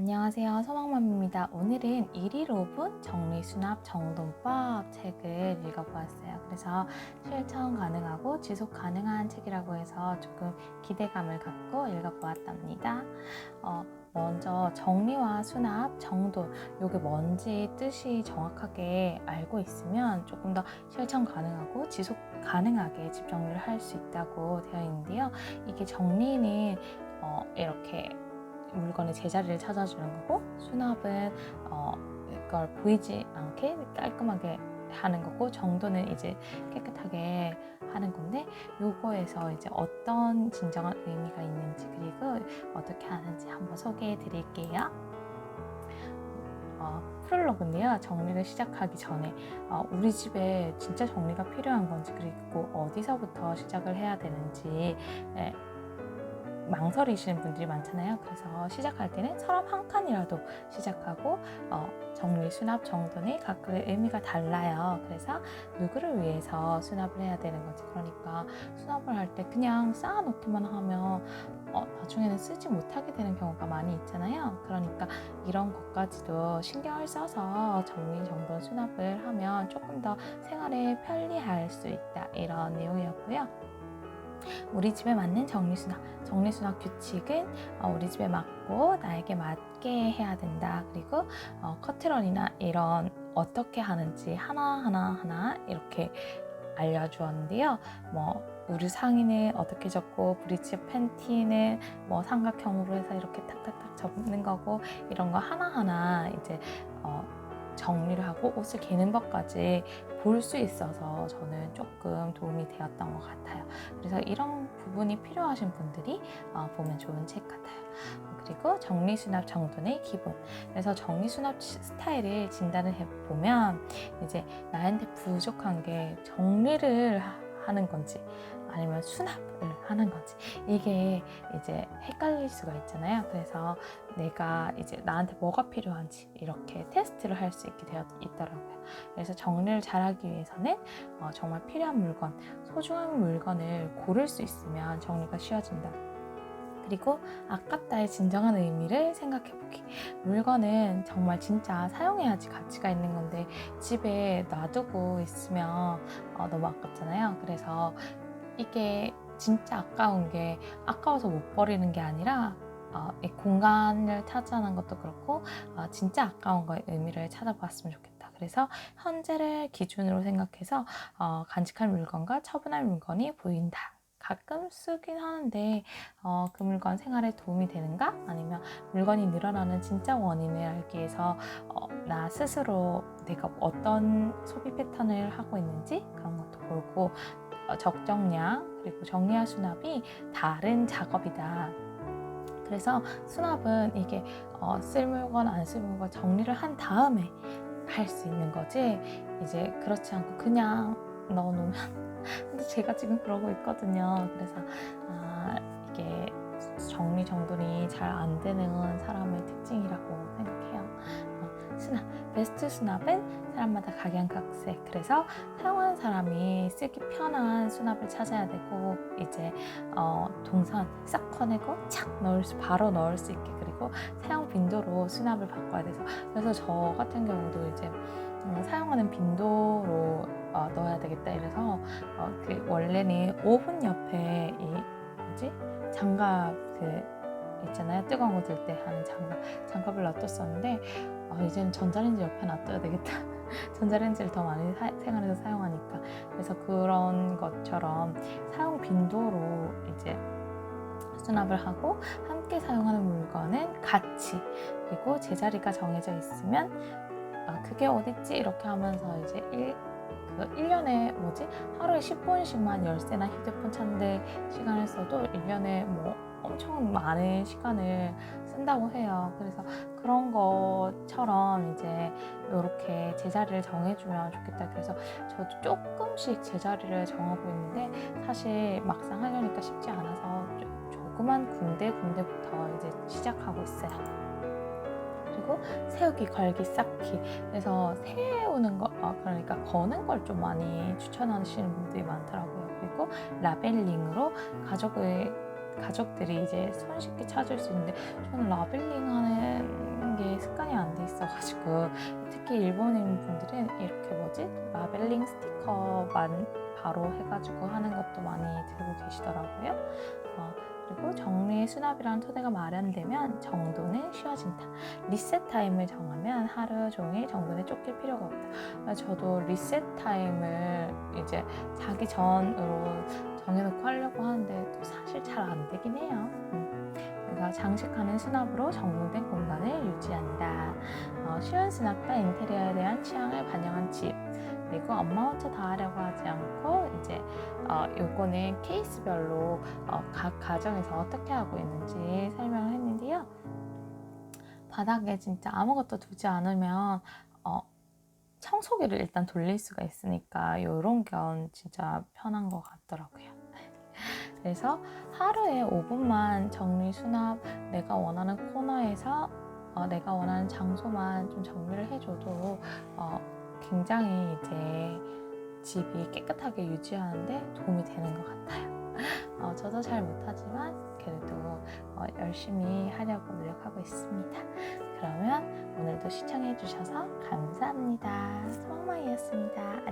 안녕하세요. 소망맘입니다. 오늘은 1일 5분 정리수납 정돈법 책을 읽어보았어요. 그래서 실천 가능하고 지속 가능한 책이라고 해서 조금 기대감을 갖고 읽어보았답니다. 어, 먼저 정리와 수납, 정돈, 이게 뭔지 뜻이 정확하게 알고 있으면 조금 더 실천 가능하고 지속 가능하게 집 정리를 할수 있다고 되어 있는데요. 이게 정리는 어, 이렇게 물건의 제자리를 찾아주는 거고 수납은 어, 이걸 보이지 않게 깔끔하게 하는 거고 정도는 이제 깨끗하게 하는 건데 요거에서 이제 어떤 진정한 의미가 있는지 그리고 어떻게 하는지 한번 소개해 드릴게요. 어, 프롤로그인데요. 정리를 시작하기 전에 어, 우리 집에 진짜 정리가 필요한 건지 그리고 어디서부터 시작을 해야 되는지 예, 망설이시는 분들이 많잖아요. 그래서 시작할 때는 서랍 한 칸이라도 시작하고 어, 정리, 수납, 정돈이 각각의 의미가 달라요. 그래서 누구를 위해서 수납을 해야 되는 거지. 그러니까 수납을 할 때 그냥 쌓아놓기만 하면 어, 나중에는 쓰지 못하게 되는 경우가 많이 있잖아요. 그러니까 이런 것까지도 신경을 써서 정리, 정돈, 수납을 하면 조금 더 생활에 편리할 수 있다. 이런 내용이었고요. 우리 집에 맞는 정리수납, 정리수납 규칙은 어, 우리 집에 맞고 나에게 맞게 해야 된다. 그리고 어, 커트런이나 이런 어떻게 하는지 하나하나 하나 이렇게 알려주었는데요. 뭐 우리 상의는 어떻게 접고 브리치 팬티는 뭐 삼각형으로 해서 이렇게 탁탁탁 접는 거고 이런 거 하나하나 이제 어, 정리를 하고 옷을 개는 것까지 볼 수 있어서 저는 조금 도움이 되었던 것 같아요. 그래서 이런 부분이 필요하신 분들이 어, 보면 좋은 책 같아요. 그리고 정리수납 정돈의 기본. 그래서 정리수납 스타일을 진단을 해보면 이제 나한테 부족한 게 정리를 하- 하는 건지 아니면 수납을 하는 건지 이게 이제 헷갈릴 수가 있잖아요. 그래서 내가 이제 나한테 뭐가 필요한지 이렇게 테스트를 할 수 있게 되어 있더라고요. 그래서 정리를 잘하기 위해서는 어, 정말 필요한 물건, 소중한 물건을 고를 수 있으면 정리가 쉬워진다. 그리고 아깝다의 진정한 의미를 생각해보기. 물건은 정말 진짜 사용해야지 가치가 있는 건데 집에 놔두고 있으면 어, 너무 아깝잖아요. 그래서 이게 진짜 아까운 게 아까워서 못 버리는 게 아니라 어, 이 공간을 차지하는 것도 그렇고 어, 진짜 아까운 거의 의미를 찾아봤으면 좋겠다. 그래서 현재를 기준으로 생각해서 어, 간직할 물건과 처분할 물건이 보인다. 가끔 쓰긴 하는데 어, 그 물건 생활에 도움이 되는가? 아니면 물건이 늘어나는 진짜 원인을 알기 위해서 어, 나 스스로 내가 어떤 소비 패턴을 하고 있는지 그런 것도 보고 어, 적정량 그리고 정리와 수납이 다른 작업이다. 그래서 수납은 이게 어, 쓸 물건 안 쓸 물건 정리를 한 다음에 할 수 있는 거지 이제 그렇지 않고 그냥 넣어놓으면 근데 제가 지금 그러고 있거든요. 그래서 아, 이게 정리 정돈이 잘 안 되는 사람의 특징이라고 생각해요. 어, 수납 베스트 수납은 사람마다 각양각색. 그래서 사용하는 사람이 쓰기 편한 수납을 찾아야 되고 이제 어, 동선 싹 꺼내고 착 넣을 수 바로 넣을 수 있게 그리고 사용 빈도로 수납을 바꿔야 돼서. 그래서 저 같은 경우도 이제 음, 사용하는 빈도로 어, 넣어야 되겠다 이래서 어, 그 원래는 오븐 옆에 이 뭐지? 장갑 그 있잖아요. 뜨거운 거 들 때 하는 장갑 장갑을 놔뒀었는데 어, 이제는 전자레인지 옆에 놔둬야 되겠다 전자레인지를 더 많이 사- 생활에서 사용하니까 그래서 그런 것처럼 사용 빈도로 이제 수납을 하고 함께 사용하는 물건은 같이 그리고 제자리가 정해져 있으면 아, 그게 어딨지? 이렇게 하면서 이제 일, 그 1년에 뭐지? 하루에 10분씩만 열쇠나 휴대폰 찾는데 시간을 써도 1년에 뭐 엄청 많은 시간을 쓴다고 해요. 그래서 그런 것처럼 이제 이렇게 제자리를 정해주면 좋겠다. 그래서 저도 조금씩 제자리를 정하고 있는데 사실 막상 하려니까 쉽지 않아서 조- 조그만 군데 군데부터 이제 시작하고 있어요. 그리고 세우기, 걸기, 쌓기. 그래서 세우는 거, 어, 그러니까 거는 걸 좀 많이 추천하시는 분들이 많더라고요. 그리고 라벨링으로 가족의 가족들이 이제 손쉽게 찾을 수 있는데 저는 라벨링하는 게 습관이 안 돼 있어가지고 특히 일본인 분들은 이렇게 뭐지 라벨링 스티커만 바로 해가지고 하는 것도 많이 들고 계시더라고요. 어, 그리고 정리 수납이라는 토대가 마련되면 정돈은 쉬워진다. 리셋 타임을 정하면 하루 종일 정돈에 쫓길 필요가 없다. 아, 저도 리셋 타임을 이제 자기 전으로 정해놓고 하려고 하는데 또 사실 잘 안 되긴 해요. 음. 그래서 장식하는 수납으로 정돈된 공간을 유지한다. 어, 쉬운 수납과 인테리어에 대한 취향을 반영한 집. 그리고 엄마 혼자 다 하려고 하지 않고 이제 어, 요거는 케이스별로 어, 각 가정에서 어떻게 하고 있는지 설명을 했는데요. 바닥에 진짜 아무것도 두지 않으면 어, 청소기를 일단 돌릴 수가 있으니까 이런 건 진짜 편한 것 같더라고요. 그래서 하루에 5분만 정리 수납 내가 원하는 코너에서 어, 내가 원하는 장소만 좀 정리를 해줘도 어, 굉장히 이제 집이 깨끗하게 유지하는데 도움이 되는 것 같아요. 어, 저도 잘 못하지만 그래도 어, 열심히 하려고 노력하고 있습니다. 그러면 오늘도 시청해주셔서 감사합니다. 소망마이였습니다.